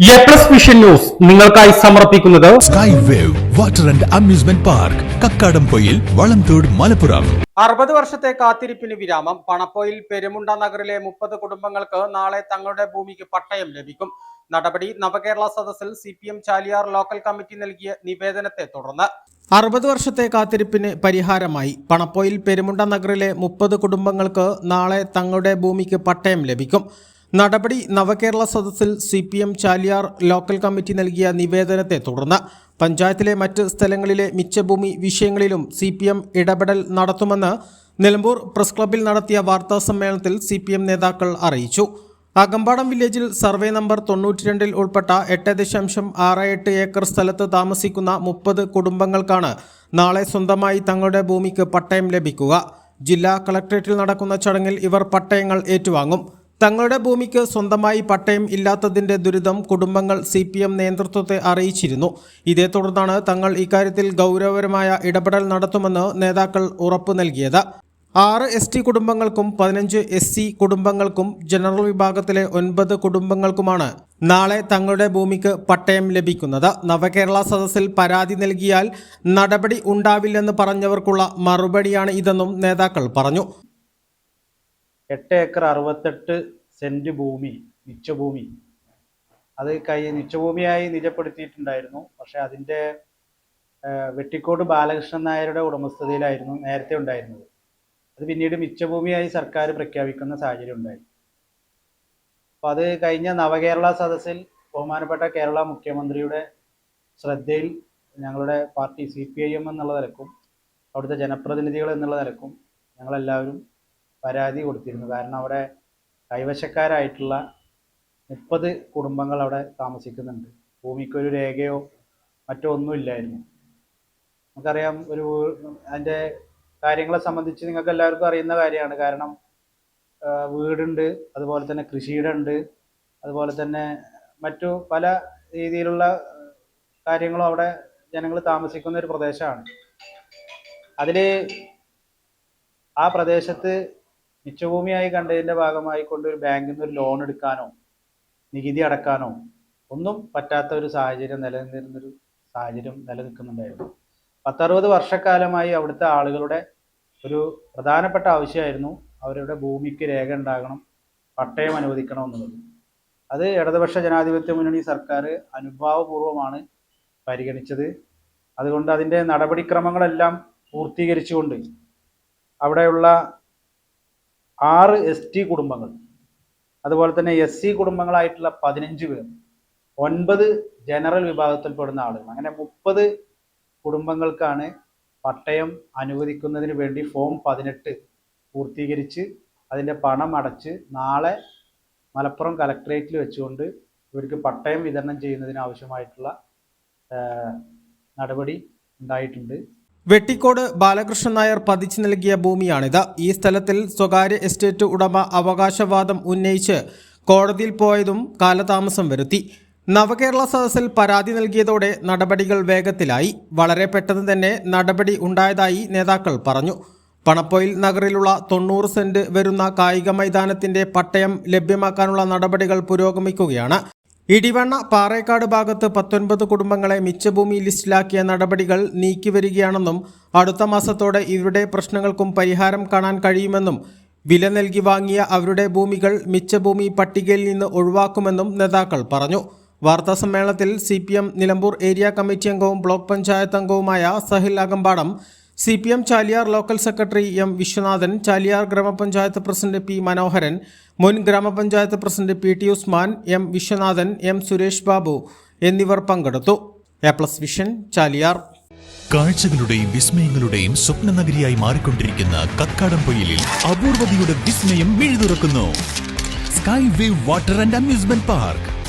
A plus vision news നിങ്ങൾക്കായി സമർപ്പിക്കുന്നത് Sky Wave water and amusement park Kakkadampoyil Valamthode Malappuram. അറുപത് വർഷത്തെ കാത്തിരിപ്പിന് വിരാമം. പണപ്പൊയിൽ പെരുമുണ്ട നഗറിലെ മുപ്പത് കുടുംബങ്ങൾക്ക് നാളെ തങ്ങളുടെ ഭൂമിക്ക് പട്ടയം ലഭിക്കും. നടപടി നവകേരള സദസ്സിൽ C P M Chaliyar local committee നൽകിയ നിവേദനത്തെ തുടർന്ന്. അറുപത് വർഷത്തെ കാത്തിരിപ്പിന് പരിഹാരമായി പണപ്പൊയിൽ പെരുമുണ്ട നഗറിലെ മുപ്പത് കുടുംബങ്ങൾക്ക് നാളെ തങ്ങളുടെ ഭൂമിക്ക് പട്ടയം ലഭിക്കും. നടപടി നവകേരള സദസ്സിൽ C P M Chaliyar local committee നൽകിയ നിവേദനത്തെ തുടർന്ന് പഞ്ചായത്തിലെ മറ്റ് സ്ഥലങ്ങളിലെ മിച്ചഭൂമി വിഷയങ്ങളിലും സി പി എം ഇടപെടൽ നടത്തുമെന്ന് നിലമ്പൂർ പ്രസ് ക്ലബ്ബിൽ നടത്തിയ വാർത്താ സമ്മേളനത്തിൽ സി പി എം നേതാക്കൾ അറിയിച്ചു. അകമ്പാടം വില്ലേജിൽ സർവേ നമ്പർ തൊണ്ണൂറ്റിരണ്ടിൽ ഉൾപ്പെട്ട എട്ട് ദശാംശം ആറ് എട്ട് ഏക്കർ സ്ഥലത്ത് താമസിക്കുന്ന മുപ്പത് കുടുംബങ്ങൾക്കാണ് നാളെ സ്വന്തമായി തങ്ങളുടെ ഭൂമിക്ക് പട്ടയം ലഭിക്കുക. ജില്ലാ കളക്ടറേറ്റിൽ നടക്കുന്ന ചടങ്ങിൽ ഇവർ പട്ടയങ്ങൾ ഏറ്റുവാങ്ങും. തങ്ങളുടെ ഭൂമിക്ക് സ്വന്തമായി പട്ടയം ഇല്ലാത്തതിന്റെ ദുരിതം കുടുംബങ്ങൾ സി പി എം നേതൃത്വത്തെ അറിയിച്ചിരുന്നു. ഇതേ തുടർന്നാണ് തങ്ങൾ ഇക്കാര്യത്തിൽ ഗൗരവപരമായ ഇടപെടൽ നടത്തുമെന്ന് നേതാക്കൾ ഉറപ്പു നൽകിയത്. ആറ് എസ് ടി കുടുംബങ്ങൾക്കും പതിനഞ്ച് എസ് സി കുടുംബങ്ങൾക്കും ജനറൽ വിഭാഗത്തിലെ ഒൻപത് കുടുംബങ്ങൾക്കുമാണ് നാളെ തങ്ങളുടെ ഭൂമിക്ക് പട്ടയം ലഭിക്കുന്നത്. നവകേരള സദസ്സിൽ പരാതി നൽകിയാൽ നടപടി ഉണ്ടാവില്ലെന്ന് പറഞ്ഞവർക്കുള്ള മറുപടിയാണ് ഇതെന്നും നേതാക്കൾ പറഞ്ഞു. എട്ട് ഏക്കർ അറുപത്തെട്ട് സെന്റ് ഭൂമി നിച്ചഭൂമി അത് കൈ നിച്ചഭൂമിയായി നിജപ്പെടുത്തിയിട്ടുണ്ടായിരുന്നു. പക്ഷെ അതിന്റെ വെട്ടിക്കോട് ബാലകൃഷ്ണൻ നായരുടെ ഉടമസ്ഥതയിലായിരുന്നു നേരത്തെ ഉണ്ടായിരുന്നത്. അത് പിന്നീട് മിച്ചഭൂമിയായി സർക്കാർ പ്രഖ്യാപിക്കുന്ന സാഹചര്യം ഉണ്ടായി. അപ്പോൾ അത് കഴിഞ്ഞ നവകേരള സദസ്സിൽ ബഹുമാനപ്പെട്ട കേരള മുഖ്യമന്ത്രിയുടെ ശ്രദ്ധയിൽ ഞങ്ങളുടെ party C P I M എന്നുള്ള നിലക്കും അവിടുത്തെ ജനപ്രതിനിധികൾ എന്നുള്ള നിലക്കും ഞങ്ങളെല്ലാവരും പരാതി കൊടുത്തിരുന്നു. കാരണം അവിടെ കൈവശക്കാരായിട്ടുള്ള മുപ്പത് കുടുംബങ്ങൾ അവിടെ താമസിക്കുന്നുണ്ട്. ഭൂമിക്കൊരു രേഖയോ മറ്റോ ഒന്നുമില്ലായിരുന്നു നമുക്കറിയാം ഒരു അതിന്റെ കാര്യങ്ങളെ സംബന്ധിച്ച് നിങ്ങൾക്ക് എല്ലാവർക്കും അറിയുന്ന കാര്യമാണ്. കാരണം വീടുണ്ട് അതുപോലെ തന്നെ കൃഷിയിടം അതുപോലെ തന്നെ മറ്റു പല രീതിയിലുള്ള കാര്യങ്ങളും അവിടെ ജനങ്ങൾ താമസിക്കുന്ന ഒരു പ്രദേശമാണ്. അതിൽ ആ പ്രദേശത്ത് മിച്ചഭൂമിയായി കണ്ടതിന്റെ ഭാഗമായി കൊണ്ട് ഒരു ബാങ്കിൽ നിന്ന് ഒരു ലോൺ എടുക്കാനോ നികുതി അടക്കാനോ ഒന്നും പറ്റാത്ത ഒരു സാഹചര്യം നിലനിന്നിരുന്നൊരു സാഹചര്യം നിലനിൽക്കുന്നുണ്ടായിരുന്നു. പത്തറുപത് വർഷക്കാലമായി അവിടുത്തെ ആളുകളുടെ ഒരു പ്രധാനപ്പെട്ട ആവശ്യമായിരുന്നു അവരുടെ ഭൂമിക്ക് രേഖ ഉണ്ടാകണം പട്ടയം അനുവദിക്കണം എന്നുള്ളത്. അത് ഇടതുപക്ഷ ജനാധിപത്യ മുന്നണി സർക്കാർ അനുഭാവപൂർവമാണ് പരിഗണിച്ചത്. അതുകൊണ്ട് അതിന്റെ നടപടിക്രമങ്ങളെല്ലാം പൂർത്തീകരിച്ചുകൊണ്ട് അവിടെയുള്ള ആറ് എസ് ടി കുടുംബങ്ങൾ. അതുപോലെ തന്നെ എസ് സി കുടുംബങ്ങളായിട്ടുള്ള പതിനഞ്ച് പേർ. ഒൻപത് ജനറൽ വിഭാഗത്തിൽപ്പെടുന്ന ആളുകൾ. അങ്ങനെ മുപ്പത് കുടുംബങ്ങൾക്കാണ് പട്ടയം അനുവദിക്കുന്നതിന് വേണ്ടി ഫോം പതിനെട്ട് പൂർത്തീകരിച്ച് അതിന്റെ പണം അടച്ച് നാളെ മലപ്പുറം കലക്ട്രേറ്റിൽ വെച്ചുകൊണ്ട് ഇവർക്ക് പട്ടയം വിതരണം ചെയ്യുന്നതിന് ആവശ്യമായിട്ടുള്ള നടപടി ഉണ്ടായിട്ടുണ്ട്. വെട്ടിക്കോട് ബാലകൃഷ്ണൻ നായർ പതിച്ചു നൽകിയ ഭൂമിയാണിത്. ഈ സ്ഥലത്തിൽ സ്വകാര്യ എസ്റ്റേറ്റ് ഉടമ അവകാശവാദം ഉന്നയിച്ച് കോടതിയിൽ പോയതും കാലതാമസം വരുത്തി. നവകേരള സദസ്സിൽ പരാതി നൽകിയതോടെ നടപടികൾ വേഗത്തിലായി. വളരെ പെട്ടെന്ന് തന്നെ നടപടി ഉണ്ടായതായി നേതാക്കൾ പറഞ്ഞു. പണപ്പൊയിൽ നഗറിലുള്ള തൊണ്ണൂറ് സെന്റ് വരുന്ന കായിക മൈതാനത്തിന്റെ പട്ടയം ലഭ്യമാക്കാനുള്ള നടപടികൾ പുരോഗമിക്കുകയാണ്. ഇടിവണ്ണ പാറേക്കാട് ഭാഗത്ത് പത്തൊൻപത് കുടുംബങ്ങളെ മിച്ചഭൂമി ലിസ്റ്റിലാക്കിയ നടപടികൾ നീക്കിവരികയാണെന്നും അടുത്ത മാസത്തോടെ ഇവരുടെ പ്രശ്നങ്ങൾക്കും പരിഹാരം കാണാൻ കഴിയുമെന്നും വില നൽകി വാങ്ങിയ അവരുടെ ഭൂമികൾ മിച്ചഭൂമി പട്ടികയിൽ നിന്ന് ഒഴിവാക്കുമെന്നും നേതാക്കൾ പറഞ്ഞു. വാർത്താ സമ്മേളനത്തിൽ C P M Nilambur area committee അംഗവും ബ്ലോക്ക് പഞ്ചായത്ത് അംഗവുമായ Sahil Akampadam C P M Chaliyar local secretary M Viswanathan Chaliyar ഗ്രാമപഞ്ചായത്ത് പ്രസിഡന്റ് പി മനോഹരൻ മുൻ ഗ്രാമപഞ്ചായത്ത് president P T Usman M Viswanathan M Suresh Babu എന്നിവർ പങ്കെടുത്തു. A plus vision Chaliyar. കാഴ്ചകളുടെയും വിസ്മയങ്ങളുടെയും സ്വപ്ന നഗരിയായി മാറിക്കൊണ്ടിരിക്കുന്ന കക്കാടംപൊയിലിൽ അപൂർവതയുടെ വിസ്മയം മിഴുതുറക്കുന്നു Sky Wave water and amusement park.